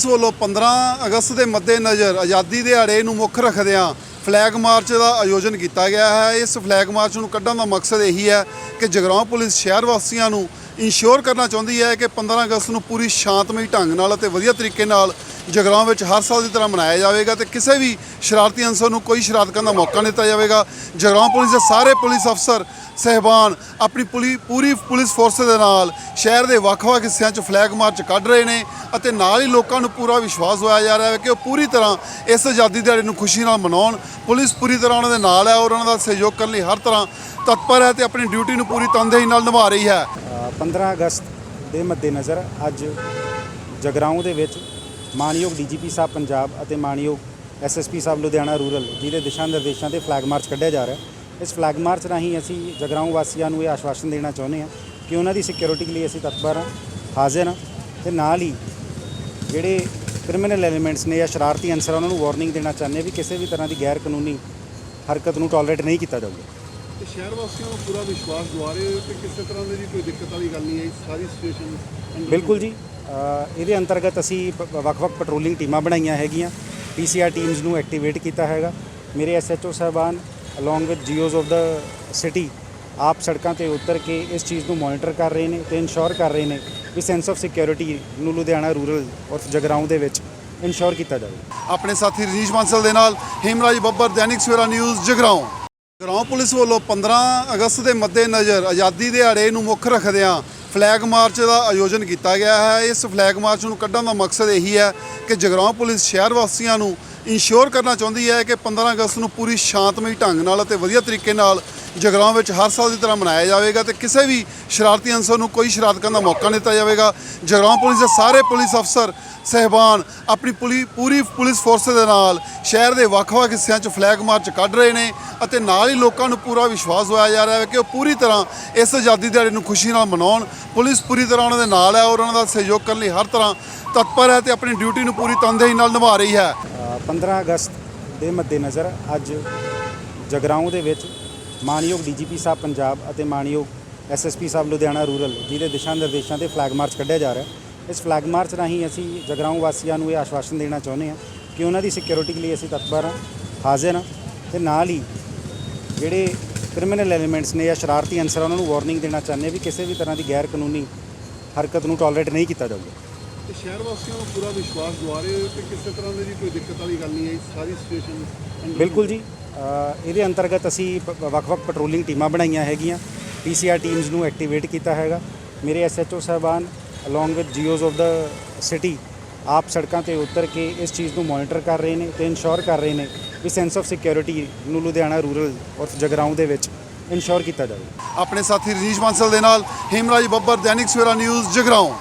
Police ਵੱਲੋਂ 15 ਅਗਸਤ ਦੇ ਮੱਦੇਨਜ਼ਰ ਆਜ਼ਾਦੀ ਦਿਹਾੜੇ ਨੂੰ ਮੁੱਖ ਰੱਖਦਿਆਂ ਫਲੈਗ ਮਾਰਚ ਦਾ ਆਯੋਜਨ ਕੀਤਾ ਗਿਆ ਹੈ। ਇਸ ਫਲੈਗ ਮਾਰਚ ਨੂੰ ਕੱਢਣ ਦਾ ਮਕਸਦ ਇਹੀ ਹੈ ਕਿ ਜਗਰਾਉਂ ਪੁਲਿਸ ਸ਼ਹਿਰ ਵਾਸੀਆਂ ਨੂੰ ਇੰਸ਼ੋਰ ਕਰਨਾ ਚਾਹੁੰਦੀ ਹੈ ਕਿ 15 ਅਗਸਤ ਨੂੰ ਪੂਰੀ ਸ਼ਾਂਤਮਈ ਢੰਗ ਨਾਲ ਅਤੇ ਵਧੀਆ ਤਰੀਕੇ ਨਾਲ ਜਗਰਾਉਂ ਵਿੱਚ ਹਰ ਸਾਲ ਦੀ ਤਰ੍ਹਾਂ ਮਨਾਇਆ ਜਾਵੇਗਾ ਤੇ ਕਿਸੇ ਵੀ ਸ਼ਰਾਰਤੀ ਅਨਸਰ ਨੂੰ ਕੋਈ ਸ਼ਰਾਰਤ ਕਰਨ ਦਾ ਮੌਕਾ ਨਹੀਂ ਦਿੱਤਾ ਜਾਵੇਗਾ। ਜਗਰਾਉਂ ਪੁਲਿਸ ਦੇ ਸਾਰੇ ਪੁਲਿਸ ਅਫਸਰ ਸਹਿਬਾਨ ਆਪਣੀ ਪੁਲੀ ਪੂਰੀ ਪੁਲਿਸ ਫੋਰਸ ਦੇ ਨਾਲ ਸ਼ਹਿਰ ਦੇ ਵੱਖ-ਵੱਖ ਹਿੱਸਿਆਂ 'ਚ ਫਲੈਗ ਮਾਰਚ ਕੱਢ ਰਹੇ ਨੇ ਅਤੇ ਨਾਲ ਹੀ ਲੋਕਾਂ ਨੂੰ ਪੂਰਾ ਵਿਸ਼ਵਾਸ ਹੋਇਆ ਜਾ ਰਿਹਾ ਹੈ ਕਿ ਉਹ ਪੂਰੀ ਤਰ੍ਹਾਂ ਇਸ ਆਜ਼ਾਦੀ ਦਿਹਾੜੇ ਨੂੰ ਖੁਸ਼ੀ ਨਾਲ ਮਨਾਉਣ। ਪੁਲਿਸ ਪੂਰੀ ਤਰ੍ਹਾਂ ਉਹਨਾਂ ਦੇ ਨਾਲ ਹੈ ਔਰ ਉਹਨਾਂ ਦਾ ਸਹਿਯੋਗ ਕਰਨ ਲਈ ਹਰ ਤਰ੍ਹਾਂ ਤਤਪਰ ਹੈ ਤੇ ਆਪਣੀ ਡਿਊਟੀ ਨੂੰ ਪੂਰੀ ਤਨਦੇਹੀ ਨਾਲ ਨਿਭਾ ਰਹੀ ਹੈ। ਅ, 15 ਅਗਸਤ ਦੇ ਮੱਦੇਨਜ਼ਰ ਅੱਜ ਜਗਰਾਉਂ ਦੇ ਵਿੱਚ ਮਾਨਯੋਗ ਡੀਜੀਪੀ ਸਾਹਿਬ ਪੰਜਾਬ ਅਤੇ ਮਾਨਯੋਗ ਐਸਐਸਪੀ ਸਾਹਿਬ ਲੁਧਿਆਣਾ ਰੂਰਲ ਜਿਹਦੇ ਦਿਸ਼ਾ ਨਿਰਦੇਸ਼ਾਂ ਤੇ ਫਲੈਗ ਮਾਰਚ ਕੱਢਿਆ ਜਾ ਰਿਹਾ ਹੈ। ਇਸ ਫਲੈਗ ਮਾਰਚ ਰਾਹੀਂ ਅਸੀਂ ਜਗਰਾਉਂ ਵਾਸੀਆਂ ਨੂੰ ਇਹ ਆਸ਼ਵਾਸਨ ਦੇਣਾ ਚਾਹੁੰਦੇ ਹਾਂ ਕਿ ਉਹਨਾਂ ਦੀ ਸਿਕਿਉਰਿਟੀ ਲਈ ਅਸੀਂ ਤਤਪਰ ਹਾਂ ਹਾਜ਼ਰ ਹਾਂ ਤੇ ਨਾਲ ਹੀ ਜਿਹੜੇ ਕ੍ਰਿਮੀਨਲ ਐਲੀਮੈਂਟਸ ਨੇ ਜਾਂ ਸ਼ਰਾਰਤੀ ਅਨਸਰ ਉਹਨਾਂ ਨੂੰ ਵਾਰਨਿੰਗ ਦੇਣਾ ਚਾਹੁੰਦੇ ਹਾਂ ਵੀ ਕਿਸੇ ਵੀ ਤਰ੍ਹਾਂ ਦੀ ਗੈਰ ਕਾਨੂੰਨੀ ਹਰਕਤ ਨੂੰ ਟੋਲਰੇਟ ਨਹੀਂ ਕੀਤਾ ਜਾਊਗਾ। ਤੇ ਸ਼ਹਿਰ ਵਾਸੀਆਂ ਨੂੰ ਪੂਰਾ ਵਿਸ਼ਵਾਸ ਦਿਵਾ ਰਹੇ ਹੋ ਕਿ ਕਿਸੇ ਤਰ੍ਹਾਂ ਦੀ ਕੋਈ ਦਿੱਕਤ ਵਾਲੀ ਗੱਲ ਨਹੀਂ ਹੈ ਸਾਰੀ ਸਿਚੁਏਸ਼ਨ ਬਿਲਕੁਲ ਜੀ। ਅ, ਇਹਦੇ ਅੰਤਰਗਤ ਅਸੀਂ ਪ- ਵੱਖ-ਵੱਖ ਪੈਟਰੋਲਿੰਗ ਟੀਮਾਂ ਬਣਾਈਆਂ ਹੈਗੀਆਂ ਪੀਸੀਆਰ ਟੀਮਸ ਨੂੰ ਐਕਟੀਵੇਟ ਕੀਤਾ ਹੈਗਾ। ਮੇਰੇ ਐਸਐਚਓ ਸਾਹਿਬਾਨ along with G Os of the city ਆਪ ਸੜਕਾਂ ਤੇ ਉਤਰ ਕੇ ਇਸ ਚੀਜ਼ ਨੂੰ ਮੋਨੀਟਰ ਕਰ ਰਹੇ ਨੇ ਤੇ ਇਨਸ਼ੋਰ ਕਰ ਰਹੇ ਨੇ ਵੀ ਸੈਂਸ ਆਫ ਸਿਕਿਉਰਿਟੀ ਨੂੰ ਲੁਧਿਆਣਾ ਰੂਰਲ ਔਰ ਜਗਰਾਉਂ ਦੇ ਵਿੱਚ ਇਨਸ਼ੋਰ ਕੀਤਾ ਜਾਵੇ ਆਪਣੇ ਸਾਥੀ ਰਜੀਸ਼ ਬਾਂਸਲ ਦੇ ਨਾਲ ਹੇਮਰਾਜ ਬੱਬਰ ਦੈਨਿਕ ਸਵੇਰਾ ਨਿਊਜ਼ ਜਗਰਾਉਂ ਜਗਰਾਉਂ ਪੁਲਿਸ ਵੱਲੋਂ 15 ਅਗਸਤ ਦੇ ਮੱਦੇਨਜ਼ਰ ਆਜ਼ਾਦੀ ਦਿਹਾੜੇ ਨੂੰ ਮੁੱਖ ਰੱਖਦਿਆਂ ਫਲੈਗ ਮਾਰਚ ਦਾ ਆਯੋਜਨ ਕੀਤਾ ਗਿਆ ਹੈ ਇਸ ਫਲੈਗ ਮਾਰਚ ਨੂੰ ਕੱਢਣ ਦਾ ਮਕਸਦ ਇਹੀ ਹੈ ਕਿ ਜਗਰਾਉਂ ਪੁਲਿਸ ਸ਼ਹਿਰ ਵਾਸੀਆਂ ਨੂੰ ਇਨਸ਼ੋਰ ਕਰਨਾ ਚਾਹੁੰਦੀ ਹੈ ਕਿ 15 ਅਗਸਤ ਨੂੰ ਪੂਰੀ ਸ਼ਾਂਤਮਈ ਢੰਗ ਨਾਲ ਅਤੇ ਵਧੀਆ ਤਰੀਕੇ ਨਾਲ ਜਗਰਾਉਂ ਵਿੱਚ ਹਰ ਸਾਲ ਦੀ ਤਰ੍ਹਾਂ ਮਨਾਇਆ ਜਾਵੇਗਾ ਤੇ ਕਿਸੇ ਵੀ ਸ਼ਰਾਰਤੀ ਅਨਸਰ ਨੂੰ ਕੋਈ ਸ਼ਰਾਰਤ ਕਰਨ ਦਾ ਮੌਕਾ ਨਹੀਂ ਦਿੱਤਾ ਜਾਵੇਗਾ। ਜਗਰਾਉਂ ਪੁਲਿਸ ਦੇ ਸਾਰੇ ਪੁਲਿਸ ਅਫਸਰ, ਸਹਿਬਾਨ ਆਪਣੀ ਪੁਲੀ, ਪੂਰੀ ਪੁਲਿਸ ਫੋਰਸ ਦੇ ਨਾਲ ਸ਼ਹਿਰ ਦੇ ਵੱਖ-ਵੱਖ ਹਿੱਸਿਆਂ 'ਚ ਫਲੈਗ ਮਾਰਚ ਕੱਢ ਰਹੇ ਨੇ ਅਤੇ ਨਾਲ ਹੀ ਲੋਕਾਂ ਨੂੰ ਪੂਰਾ ਵਿਸ਼ਵਾਸ ਦਿਵਾਇਆ ਜਾ ਰਿਹਾ ਹੈ ਕਿ ਉਹ ਪੂਰੀ ਤਰ੍ਹਾਂ ਇਸ ਆਜ਼ਾਦੀ ਦਿਹਾੜੇ ਨੂੰ ਖੁਸ਼ੀ ਨਾਲ ਮਨਾਉਣ। ਪੁਲਿਸ ਪੂਰੀ ਤਰ੍ਹਾਂ ਉਹਨਾਂ ਦੇ ਨਾਲ ਹੈ ਔਰ ਉਹਨਾਂ ਦਾ ਸਹਿਯੋਗ ਕਰਨ ਲਈ ਹਰ ਤਰ੍ਹਾਂ ਤਤਪਰ ਹੈ ਤੇ ਆਪਣੀ ਡਿਊਟੀ ਨੂੰ ਪੂਰੀ ਤਨਦੇਹੀ ਨਾਲ ਨਿਭਾ ਰਹੀ ਹੈ। 15 ਅਗਸਤ ਦੇ ਮੱਦੇਨਜ਼ਰ ਅੱਜ ਜਗਰਾਉਂ ਦੇ ਵਿੱਚ ਮਾਨਯੋਗ ਡੀਜੀਪੀ ਸਾਹਿਬ ਪੰਜਾਬ ਅਤੇ ਮਾਨਯੋਗ ਐਸਐਸਪੀ ਸਾਹਿਬ ਲੁਧਿਆਣਾ ਰੂਰਲ ਜਿਹਦੇ ਦਿਸ਼ਾ ਨਿਰਦੇਸ਼ਾਂ ਤੇ ਫਲੈਗ ਮਾਰਚ ਕੱਢਿਆ ਜਾ ਰਿਹਾ ਇਸ ਫਲੈਗ ਮਾਰਚ ਰਾਹੀਂ ਅਸੀਂ ਜਗਰਾਉਂ ਵਾਸੀਆਂ ਨੂੰ ਇਹ ਆਸ਼ਵਾਸਨ ਦੇਣਾ ਚਾਹੁੰਦੇ ਹਾਂ ਕਿ ਉਹਨਾਂ ਦੀ ਸਿਕਿਉਰਿਟੀ ਲਈ ਅਸੀਂ ਤਤਪਰ ਹਾਂ, ਹਾਜ਼ਰ ਹਾਂ ਤੇ ਨਾਲ ਹੀ ਜਿਹੜੇ ਕ੍ਰਿਮੀਨਲ ਐਲੀਮੈਂਟਸ ਨੇ ਜਾਂ ਸ਼ਰਾਰਤੀ ਅਨਸਰ, ਉਹਨਾਂ ਨੂੰ ਵਾਰਨਿੰਗ ਦੇਣਾ ਚਾਹੁੰਦੇ ਵੀ ਕਿਸੇ ਵੀ ਤਰ੍ਹਾਂ ਦੀ ਗੈਰ ਕਾਨੂੰਨੀ ਹਰਕਤ ਨੂੰ ਟੋਲਰੇਟ ਨਹੀਂ ਕੀਤਾ ਜਾਊਗਾ। ਤੇ ਸ਼ਹਿਰ ਵਾਸੀਆਂ ਨੂੰ ਪੂਰਾ ਵਿਸ਼ਵਾਸ ਦਿਵਾ ਰਹੇ ਹੋ ਕਿ ਕਿਸੇ ਤਰ੍ਹਾਂ ਦੀ ਕੋਈ ਦਿੱਕਤ ਵਾਲੀ ਗੱਲ ਨਹੀਂ ਹੈ ਸਾਰੀ ਸਿਚੁਏਸ਼ਨ ਬਿਲਕੁਲ ਜੀ। ਇਹਦੇ ਅੰਤਰਗਤ ਅਸੀਂ ਵੱਖ-ਵੱਖ ਪੈਟਰੋਲਿੰਗ ਟੀਮਾਂ ਬਣਾਈਆਂ ਹੈਗੀਆਂ। ਪੀਸੀਆਰ ਟੀਮਸ ਨੂੰ ਐਕਟੀਵੇਟ ਕੀਤਾ ਹੈਗਾ। ਮੇਰੇ ਐਸਐਚਓ ਸਾਹਿਬਾਨ along with G Os of the city ਆਪ ਸੜਕਾਂ ਤੇ ਉਤਰ ਕੇ ਇਸ ਚੀਜ਼ ਨੂੰ ਮੋਨੀਟਰ ਕਰ ਰਹੇ ਨੇ ਤੇ ਇਨਸ਼ੋਰ ਕਰ ਰਹੇ ਨੇ ਵੀ ਸੈਂਸ ਆਫ ਸਿਕਿਉਰਿਟੀ ਨੂੰ ਲੁਧਿਆਣਾ ਰੂਰਲ ਔਰ ਜਗਰਾਉਂ ਦੇ ਵਿੱਚ ਇਨਸ਼ੋਰ ਕੀਤਾ ਜਾਵੇ। ਆਪਣੇ ਸਾਥੀ ਰਜੀਸ਼ ਬਾਂਸਲ ਦੇ ਨਾਲ ਹੇਮਰਾਜ ਬੱਬਰ ਦੈਨਿਕ ਸਵੇਰਾ ਨਿਊਜ਼ ਜਗਰਾਉਂ।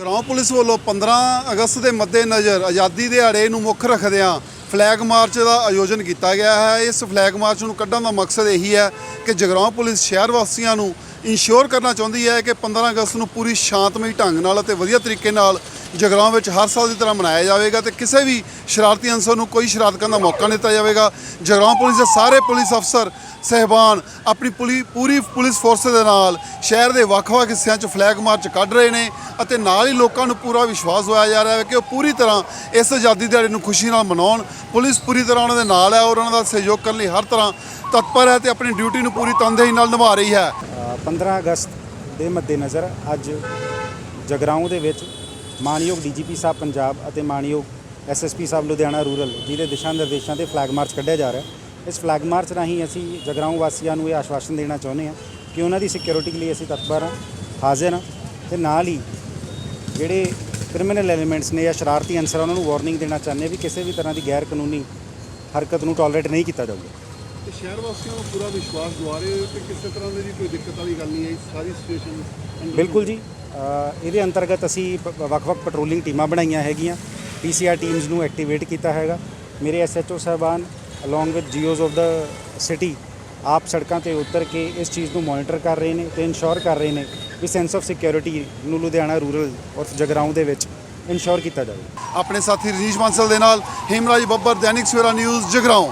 ਜਗਰਾਉਂ ਪੁਲਿਸ ਵੱਲੋਂ 15 ਅਗਸਤ ਦੇ ਮੱਦੇਨਜ਼ਰ ਆਜ਼ਾਦੀ ਦਿਹਾੜੇ ਨੂੰ ਮੁੱਖ ਰੱਖਦਿਆਂ ਫਲੈਗ ਮਾਰਚ ਦਾ ਆਯੋਜਨ ਕੀਤਾ ਗਿਆ ਹੈ। ਇਸ ਫਲੈਗ ਮਾਰਚ ਨੂੰ ਕੱਢਣ ਦਾ ਮਕਸਦ ਇਹੀ ਹੈ ਕਿ ਜਗਰਾਉਂ ਪੁਲਿਸ ਸ਼ਹਿਰ ਵਾਸੀਆਂ ਨੂੰ ਇੰਸ਼ੋਰ ਕਰਨਾ ਚਾਹੁੰਦੀ ਹੈ ਕਿ 15 ਅਗਸਤ ਨੂੰ ਪੂਰੀ ਸ਼ਾਂਤਮਈ ਢੰਗ ਨਾਲ ਅਤੇ ਵਧੀਆ ਤਰੀਕੇ ਨਾਲ ਜਗਰਾਉਂ ਵਿੱਚ ਹਰ ਸਾਲ ਦੀ ਤਰ੍ਹਾਂ ਮਨਾਇਆ ਜਾਵੇਗਾ ਤੇ ਕਿਸੇ ਵੀ ਸ਼ਰਾਰਤੀ ਅਨਸਰ ਨੂੰ ਕੋਈ ਸ਼ਰਾਰਤ ਕਰਨ ਦਾ ਮੌਕਾ ਨਹੀਂ ਦਿੱਤਾ ਜਾਵੇਗਾ। ਜਗਰਾਉਂ ਪੁਲਿਸ ਦੇ ਸਾਰੇ ਪੁਲਿਸ ਅਫਸਰ ਸਹਿਬਾਨ ਆਪਣੀ ਪੁਲੀ ਪੂਰੀ ਪੁਲਿਸ ਫੋਰਸ ਦੇ ਨਾਲ ਸ਼ਹਿਰ ਦੇ ਵੱਖ-ਵੱਖ ਹਿੱਸਿਆਂ 'ਚ ਫਲੈਗ ਮਾਰਚ ਕੱਢ ਰਹੇ ਨੇ ਅਤੇ ਨਾਲ ਹੀ ਲੋਕਾਂ ਨੂੰ ਪੂਰਾ ਵਿਸ਼ਵਾਸ ਹੋਇਆ ਜਾ ਰਿਹਾ ਹੈ ਕਿ ਉਹ ਪੂਰੀ ਤਰ੍ਹਾਂ ਇਸ ਆਜ਼ਾਦੀ ਦਿਹਾੜੇ ਨੂੰ ਖੁਸ਼ੀ ਨਾਲ ਮਨਾਉਣ। ਪੁਲਿਸ ਪੂਰੀ ਤਰ੍ਹਾਂ ਉਹਨਾਂ ਦੇ ਨਾਲ ਹੈ ਔਰ ਉਹਨਾਂ ਦਾ ਸਹਿਯੋਗ ਕਰਨ ਲਈ ਹਰ ਤਰ੍ਹਾਂ ਤਤਪਰ ਹੈ ਤੇ ਆਪਣੀ ਡਿਊਟੀ ਨੂੰ ਪੂਰੀ ਤਨਦੇਹੀ ਨਾਲ ਨਿਭਾ ਰਹੀ ਹੈ। ਅ, 15 ਅਗਸਤ ਦੇ ਮੱਦੇਨਜ਼ਰ ਅੱਜ ਜਗਰਾਉਂ ਦੇ ਵਿੱਚ ਮਾਨਯੋਗ ਡੀਜੀਪੀ ਸਾਹਿਬ ਪੰਜਾਬ ਅਤੇ ਮਾਨਯੋਗ ਐਸਐਸਪੀ ਸਾਹਿਬ ਲੁਧਿਆਣਾ ਰੂਰਲ ਜਿਹਦੇ ਦਿਸ਼ਾ ਨਿਰਦੇਸ਼ਾਂ ਤੇ ਫਲੈਗ ਮਾਰਚ ਕੱਢਿਆ ਜਾ ਰਿਹਾ ਇਸ ਫਲੈਗ ਮਾਰਚ ਰਾਹੀਂ ਅਸੀਂ ਜਗਰਾਉਂ ਵਾਸੀਆਂ ਨੂੰ ਇਹ ਆਸ਼ਵਾਸਨ ਦੇਣਾ ਚਾਹੁੰਦੇ ਹਾਂ ਕਿ ਉਹਨਾਂ ਦੀ ਸਿਕਿਉਰਿਟੀ ਲਈ ਅਸੀਂ ਤਤਪਰ ਹਾਂ ਹਾਜ਼ਰ ਹਾਂ ਤੇ ਨਾਲ ਹੀ ਜਿਹੜੇ ਕ੍ਰਿਮੀਨਲ ਐਲੀਮੈਂਟਸ ਨੇ ਜਾਂ ਸ਼ਰਾਰਤੀ ਅਨਸਰ ਉਹਨਾਂ ਨੂੰ ਵਾਰਨਿੰਗ ਦੇਣਾ ਚਾਹੁੰਦੇ ਹਾਂ ਵੀ ਕਿਸੇ ਵੀ ਤਰ੍ਹਾਂ ਦੀ ਗੈਰ ਕਾਨੂੰਨੀ ਹਰਕਤ ਨੂੰ ਟੋਲਰੇਟ ਨਹੀਂ ਕੀਤਾ ਜਾਊਗਾ। ਤੇ ਸ਼ਹਿਰ ਵਾਸੀਆਂ ਨੂੰ ਪੂਰਾ ਵਿਸ਼ਵਾਸ ਦਿਵਾ ਰਹੇ ਹੋ ਕਿ ਕਿਸੇ ਤਰ੍ਹਾਂ ਦੀ ਕੋਈ ਦਿੱਕਤ ਵਾਲੀ ਗੱਲ ਨਹੀਂ ਹੈ ਸਾਰੀ ਸਿਚੁਏਸ਼ਨ ਬਿਲਕੁਲ ਜੀ। ਅ, ਇਹਦੇ ਅੰਤਰਗਤ ਅਸੀਂ ਪ- ਵੱਖ-ਵੱਖ ਪੈਟਰੋਲਿੰਗ ਟੀਮਾਂ ਬਣਾਈਆਂ ਹੈਗੀਆਂ। ਪੀਸੀਆਰ ਟੀਮਸ ਨੂੰ ਐਕਟੀਵੇਟ ਕੀਤਾ ਹੈਗਾ। ਮੇਰੇ ਐਸਐਚਓ ਸਾਹਿਬਾਨ along with G Os of the city ਆਪ ਸੜਕਾਂ ਤੇ ਉਤਰ ਕੇ ਇਸ ਚੀਜ਼ ਨੂੰ ਮੋਨੀਟਰ ਕਰ ਰਹੇ ਨੇ ਤੇ ਇਨਸ਼ੋਰ ਕਰ ਰਹੇ ਨੇ ਵੀ ਸੈਂਸ ਆਫ ਸਿਕਿਉਰਿਟੀ ਨੂੰ ਲੁਧਿਆਣਾ ਰੂਰਲ ਔਰ ਜਗਰਾਉਂ ਦੇ ਵਿੱਚ ਇਨਸ਼ੋਰ ਕੀਤਾ ਜਾਵੇ ਆਪਣੇ ਸਾਥੀ ਰਜੀਸ਼ ਬਾਂਸਲ ਦੇ ਨਾਲ ਹੇਮਰਾਜ ਬੱਬਰ ਦੈਨਿਕ ਸਵੇਰਾ ਨਿਊਜ਼ ਜਗਰਾਉਂ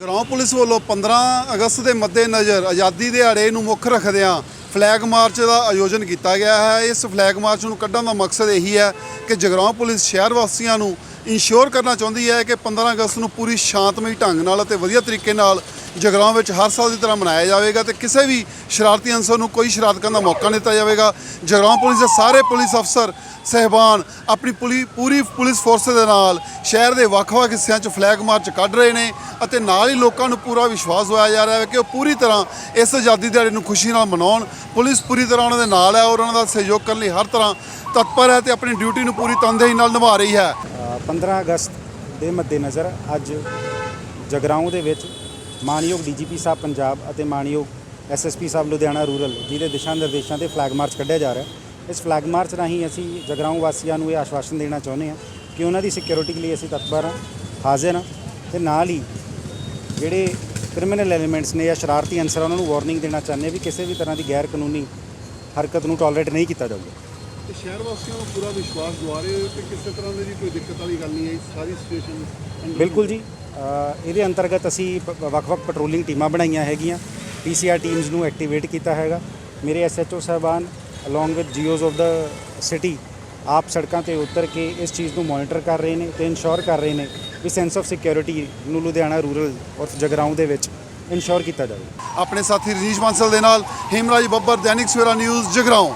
ਜਗਰਾਉਂ ਪੁਲਿਸ ਵੱਲੋਂ 15 ਅਗਸਤ ਦੇ ਮੱਦੇਨਜ਼ਰ ਆਜ਼ਾਦੀ ਦਿਹਾੜੇ ਨੂੰ ਮੁੱਖ ਰੱਖਦਿਆਂ ਫਲੈਗ ਮਾਰਚ ਦਾ ਆਯੋਜਨ ਕੀਤਾ ਗਿਆ ਹੈ ਇਸ ਫਲੈਗ ਮਾਰਚ ਨੂੰ ਕੱਢਣ ਦਾ ਮਕਸਦ ਇਹੀ ਹੈ ਕਿ ਜਗਰਾਉਂ ਪੁਲਿਸ ਸ਼ਹਿਰ ਵਾਸੀਆਂ ਨੂੰ ਇਨਸ਼ੋਰ ਕਰਨਾ ਚਾਹੁੰਦੀ ਹੈ ਕਿ 15 ਅਗਸਤ ਨੂੰ ਪੂਰੀ ਸ਼ਾਂਤਮਈ ਢੰਗ ਨਾਲ ਅਤੇ ਵਧੀਆ ਤਰੀਕੇ ਨਾਲ ਜਗਰਾਉਂ ਵਿੱਚ ਹਰ ਸਾਲ ਦੀ ਤਰ੍ਹਾਂ ਮਨਾਇਆ ਜਾਵੇਗਾ ਤੇ ਕਿਸੇ ਵੀ ਸ਼ਰਾਰਤੀ ਅਨਸਰ ਨੂੰ ਕੋਈ ਸ਼ਰਾਰਤ ਕਰਨ ਦਾ ਮੌਕਾ ਨਹੀਂ ਦਿੱਤਾ ਜਾਵੇਗਾ। ਜਗਰਾਉਂ ਪੁਲਿਸ ਦੇ ਸਾਰੇ ਪੁਲਿਸ ਅਫਸਰ, ਸਹਿਬਾਨ ਆਪਣੀ ਪੁਲੀ, ਪੂਰੀ ਪੁਲਿਸ ਫੋਰਸ ਦੇ ਨਾਲ ਸ਼ਹਿਰ ਦੇ ਵੱਖ-ਵੱਖ ਹਿੱਸਿਆਂ 'ਚ ਫਲੈਗ ਮਾਰਚ ਕੱਢ ਰਹੇ ਨੇ ਅਤੇ ਨਾਲ ਹੀ ਲੋਕਾਂ ਨੂੰ ਪੂਰਾ ਵਿਸ਼ਵਾਸ ਹੋਇਆ ਜਾ ਰਿਹਾ ਹੈ ਕਿ ਉਹ ਪੂਰੀ ਤਰ੍ਹਾਂ ਇਸ ਆਜ਼ਾਦੀ ਦਿਹਾੜੇ ਨੂੰ ਖੁਸ਼ੀ ਨਾਲ ਮਨਾਉਣ। ਪੁਲਿਸ ਪੂਰੀ ਤਰ੍ਹਾਂ ਉਹਨਾਂ ਦੇ ਨਾਲ ਹੈ ਔਰ ਉਹਨਾਂ ਦਾ ਸਹਿਯੋਗ ਕਰਨ ਲਈ ਹਰ ਤਰ੍ਹਾਂ ਤਤਪਰ ਹੈ ਤੇ ਆਪਣੀ ਡਿਊਟੀ ਨੂੰ ਪੂਰੀ ਤਨਦੇਹੀ ਨਾਲ ਨਿਭਾ ਰਹੀ ਹੈ। 15 ਅਗਸਤ ਦੇ ਮੱਦੇਨਜ਼ਰ ਅੱਜ ਜਗਰਾਉਂ ਦੇ ਵਿੱਚ ਮਾਨਯੋਗ ਡੀਜੀਪੀ ਸਾਹਿਬ ਪੰਜਾਬ ਅਤੇ ਮਾਨਯੋਗ ਐਸਐਸਪੀ ਸਾਹਿਬ ਲੁਧਿਆਣਾ ਰੂਰਲ ਜਿਹਦੇ ਦਿਸ਼ਾ ਨਿਰਦੇਸ਼ਾਂ ਤੇ ਫਲੈਗ ਮਾਰਚ ਕੱਢਿਆ ਜਾ ਰਿਹਾ ਇਸ ਫਲੈਗ ਮਾਰਚ ਰਾਹੀਂ ਅਸੀਂ ਜਗਰਾਉਂ ਵਾਸੀਆਂ ਨੂੰ ਇਹ ਆਸ਼ਵਾਸਨ ਦੇਣਾ ਚਾਹੁੰਦੇ ਹਾਂ ਕਿ ਉਹਨਾਂ ਦੀ ਸਿਕਿਉਰਿਟੀ ਲਈ ਅਸੀਂ ਤਤਪਰ ਹਾਂ ਹਾਜ਼ਰ ਹਾਂ ਤੇ ਨਾਲ ਹੀ ਜਿਹੜੇ ਕ੍ਰਿਮੀਨਲ ਐਲੀਮੈਂਟਸ ਨੇ ਜਾਂ ਸ਼ਰਾਰਤੀ ਅਨਸਰ ਆ, ਉਹਨਾਂ ਨੂੰ ਵਾਰਨਿੰਗ ਦੇਣਾ ਚਾਹੁੰਦੇ ਵੀ ਕਿਸੇ ਵੀ ਤਰ੍ਹਾਂ ਦੀ ਗੈਰ ਕਾਨੂੰਨੀ ਹਰਕਤ ਨੂੰ ਟੋਲਰੇਟ ਨਹੀਂ ਕੀਤਾ ਜਾਊਗਾ। ਤੇ ਸ਼ਹਿਰ ਵਾਸੀਆਂ ਨੂੰ ਪੂਰਾ ਵਿਸ਼ਵਾਸ ਦਿਵਾ ਰਹੇ ਹੋ ਕਿ ਕਿਸੇ ਤਰ੍ਹਾਂ ਦੀ ਕੋਈ ਦਿੱਕਤ ਵਾਲੀ ਗੱਲ ਨਹੀਂ ਹੈ ਸਾਰੀ ਸਿਚੁਏਸ਼ਨ ਬਿਲਕੁਲ ਜੀ। ਇਹਦੇ ਅੰਤਰਗਤ ਅਸੀਂ ਵੱਖ-ਵੱਖ ਪੈਟਰੋਲਿੰਗ ਟੀਮਾਂ ਬਣਾਈਆਂ ਹੈਗੀਆਂ। ਪੀਸੀਆਰ ਟੀਮਸ ਨੂੰ ਐਕਟੀਵੇਟ ਕੀਤਾ ਹੈਗਾ। ਮੇਰੇ ਐਸਐਚਓ ਸਾਹਿਬਾਨ along with G Os of the city ਆਪ ਸੜਕਾਂ ਤੇ ਉਤਰ ਕੇ ਇਸ ਚੀਜ਼ ਨੂੰ ਮੋਨੀਟਰ ਕਰ ਰਹੇ ਨੇ ਤੇ ਇਨਸ਼ੋਰ ਕਰ ਰਹੇ ਨੇ ਵੀ ਸੈਂਸ ਆਫ ਸਿਕਿਉਰਿਟੀ ਨੂੰ ਲੁਧਿਆਣਾ ਰੂਰਲ ਔਰ ਜਗਰਾਉਂ ਦੇ ਵਿੱਚ ਇਨਸ਼ੋਰ ਕੀਤਾ ਜਾਵੇ। ਆਪਣੇ ਸਾਥੀ ਰਜੀਸ਼ ਬਾਂਸਲ ਦੇ ਨਾਲ ਹੇਮਰਾਜ ਬੱਬਰ ਦੈਨਿਕ ਸਵੇਰਾ ਨਿਊਜ਼ ਜਗਰਾਉਂ।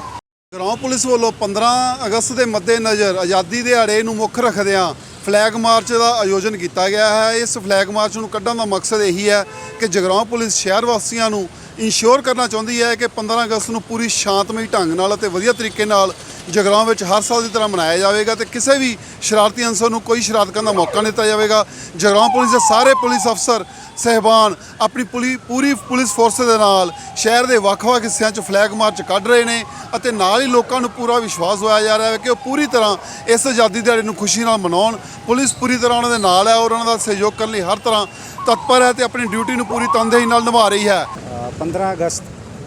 ਜਗਰਾਉਂ ਪੁਲਿਸ ਵੱਲੋਂ 15 ਅਗਸਤ ਦੇ ਮੱਦੇਨਜ਼ਰ ਆਜ਼ਾਦੀ ਦਿਹਾੜੇ ਨੂੰ ਮੁੱਖ ਰੱਖਦਿਆਂ ਫਲੈਗ ਮਾਰਚ ਦਾ ਆਯੋਜਨ ਕੀਤਾ ਗਿਆ ਹੈ। ਇਸ ਫਲੈਗ ਮਾਰਚ ਨੂੰ ਕੱਢਣ ਦਾ ਮਕਸਦ ਇਹੀ ਹੈ ਕਿ ਜਗਰਾਉਂ ਪੁਲਿਸ ਸ਼ਹਿਰ ਵਾਸੀਆਂ ਨੂੰ ਇੰਸ਼ੋਰ ਕਰਨਾ ਚਾਹੁੰਦੀ ਹੈ ਕਿ 15 ਅਗਸਤ ਨੂੰ ਪੂਰੀ ਸ਼ਾਂਤਮਈ ਢੰਗ ਨਾਲ ਅਤੇ ਵਧੀਆ ਤਰੀਕੇ ਨਾਲ ਜਗਰਾਉਂ ਵਿੱਚ ਹਰ ਸਾਲ ਦੀ ਤਰ੍ਹਾਂ ਮਨਾਇਆ ਜਾਵੇਗਾ ਤੇ ਕਿਸੇ ਵੀ ਸ਼ਰਾਰਤੀ ਅਨਸਰ ਨੂੰ ਕੋਈ ਸ਼ਰਾਰਤ ਕਰਨ ਦਾ ਮੌਕਾ ਨਹੀਂ ਦਿੱਤਾ ਜਾਵੇਗਾ। ਜਗਰਾਉਂ ਪੁਲਿਸ ਦੇ ਸਾਰੇ ਪੁਲਿਸ ਅਫਸਰ ਸਹਿਬਾਨ ਆਪਣੀ ਪੁਲੀ ਪੂਰੀ ਪੁਲਿਸ ਫੋਰਸ ਦੇ ਨਾਲ ਸ਼ਹਿਰ ਦੇ ਵੱਖ-ਵੱਖ ਹਿੱਸਿਆਂ 'ਚ ਫਲੈਗ ਮਾਰਚ ਕੱਢ ਰਹੇ ਨੇ ਅਤੇ ਨਾਲ ਹੀ ਲੋਕਾਂ ਨੂੰ ਪੂਰਾ ਵਿਸ਼ਵਾਸ ਦਿਵਾਇਆ ਜਾ ਰਿਹਾ ਹੈ ਕਿ ਉਹ ਪੂਰੀ ਤਰ੍ਹਾਂ ਇਸ ਆਜ਼ਾਦੀ ਦਿਹਾੜੇ ਨੂੰ ਖੁਸ਼ੀ ਨਾਲ ਮਨਾਉਣ। ਪੁਲਿਸ ਪੂਰੀ ਤਰ੍ਹਾਂ ਉਹਨਾਂ ਦੇ ਨਾਲ ਹੈ ਔਰ ਉਹਨਾਂ ਦਾ ਸਹਿਯੋਗ ਕਰਨ ਲਈ ਹਰ ਤਰ੍ਹਾਂ ਤਤਪਰ ਹੈ ਤੇ ਆਪਣੀ ਡਿਊਟੀ ਨੂੰ ਪੂਰੀ ਤਨਦੇਹੀ ਨਾਲ ਨਿਭਾ ਰਹੀ ਹੈ। ਅ, 15 ਅਗਸਤ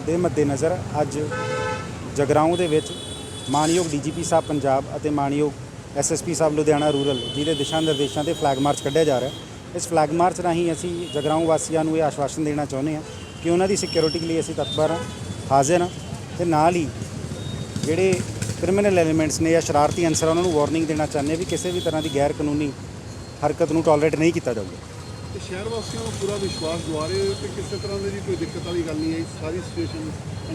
ਦੇ ਮੱਦੇਨਜ਼ਰ ਅੱਜ ਜਗਰਾਉਂ ਦੇ ਵਿੱਚ ਮਾਨਯੋਗ ਡੀਜੀਪੀ ਸਾਹਿਬ ਪੰਜਾਬ ਅਤੇ ਮਾਨਯੋਗ ਐਸਐਸਪੀ ਸਾਹਿਬ ਲੁਧਿਆਣਾ ਰੂਰਲ ਜਿਹਦੇ ਦਿਸ਼ਾ ਨਿਰਦੇਸ਼ਾਂ ਤੇ ਫਲੈਗ ਮਾਰਚ ਕੱਢਿਆ ਜਾ ਰਿਹਾ ਇਸ ਫਲੈਗ ਮਾਰਚ ਰਾਹੀਂ ਅਸੀਂ ਜਗਰਾਉਂ ਵਾਸੀਆਂ ਨੂੰ ਇਹ ਆਸ਼ਵਾਸਨ ਦੇਣਾ ਚਾਹੁੰਦੇ ਹਾਂ ਕਿ ਉਹਨਾਂ ਦੀ ਸਿਕਿਉਰਿਟੀ ਲਈ ਅਸੀਂ ਤਤਪਰ ਹਾਂ ਹਾਜ਼ਰ ਹਾਂ ਤੇ ਨਾਲ ਹੀ ਜਿਹੜੇ ਕ੍ਰਿਮੀਨਲ ਐਲੀਮੈਂਟਸ ਨੇ ਜਾਂ ਸ਼ਰਾਰਤੀ ਅਨਸਰ ਉਹਨਾਂ ਨੂੰ ਵਾਰਨਿੰਗ ਦੇਣਾ ਚਾਹੁੰਦੇ ਹਾਂ ਵੀ ਕਿਸੇ ਵੀ ਤਰ੍ਹਾਂ ਦੀ ਗੈਰ ਕਾਨੂੰਨੀ ਹਰਕਤ ਨੂੰ ਟੋਲਰੇਟ ਨਹੀਂ ਕੀਤਾ ਜਾਊਗਾ। ਤੇ ਸ਼ਹਿਰ ਵਾਸੀਆਂ ਨੂੰ ਪੂਰਾ ਵਿਸ਼ਵਾਸ ਦਿਵਾ ਰਹੇ ਹੋ ਕਿ ਕਿਸੇ ਤਰ੍ਹਾਂ ਦੀ ਕੋਈ ਦਿੱਕਤ ਵਾਲੀ ਗੱਲ ਨਹੀਂ ਹੈ ਸਾਰੀ ਸਿਚੁਏਸ਼ਨ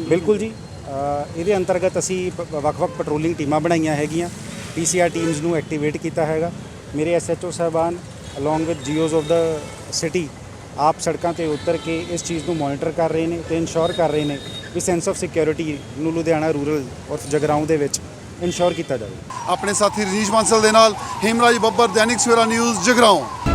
ਬਿਲਕੁਲ ਜੀ। ਅ, ਇਹਦੇ ਅੰਤਰਗਤ ਅਸੀਂ ਪ- ਵੱਖ-ਵੱਖ ਪੈਟਰੋਲਿੰਗ ਟੀਮਾਂ ਬਣਾਈਆਂ ਹੈਗੀਆਂ ਪੀਸੀਆਰ ਟੀਮਸ ਨੂੰ ਐਕਟੀਵੇਟ ਕੀਤਾ ਹੈਗਾ। ਮੇਰੇ ਐਸਐਚਓ ਸਾਹਿਬਾਨ along with G Os of the city ਆਪ ਸੜਕਾਂ ਤੇ ਉਤਰ ਕੇ ਇਸ ਚੀਜ਼ ਨੂੰ ਮੋਨੀਟਰ ਕਰ ਰਹੇ ਨੇ ਤੇ ਇਨਸ਼ੋਰ ਕਰ ਰਹੇ ਨੇ ਵੀ ਸੈਂਸ ਆਫ ਸਿਕਿਉਰਿਟੀ ਨੂੰ ਲੁਧਿਆਣਾ ਰੂਰਲ ਔਰ ਜਗਰਾਉਂ ਦੇ ਵਿੱਚ ਇਨਸ਼ੋਰ ਕੀਤਾ ਜਾਵੇ ਆਪਣੇ ਸਾਥੀ ਰਜੀਸ਼ ਬਾਂਸਲ ਦੇ ਨਾਲ ਹੇਮਰਾਜ ਬੱਬਰ ਦੈਨਿਕ ਸਵੇਰਾ ਨਿਊਜ਼ ਜਗਰਾਉਂ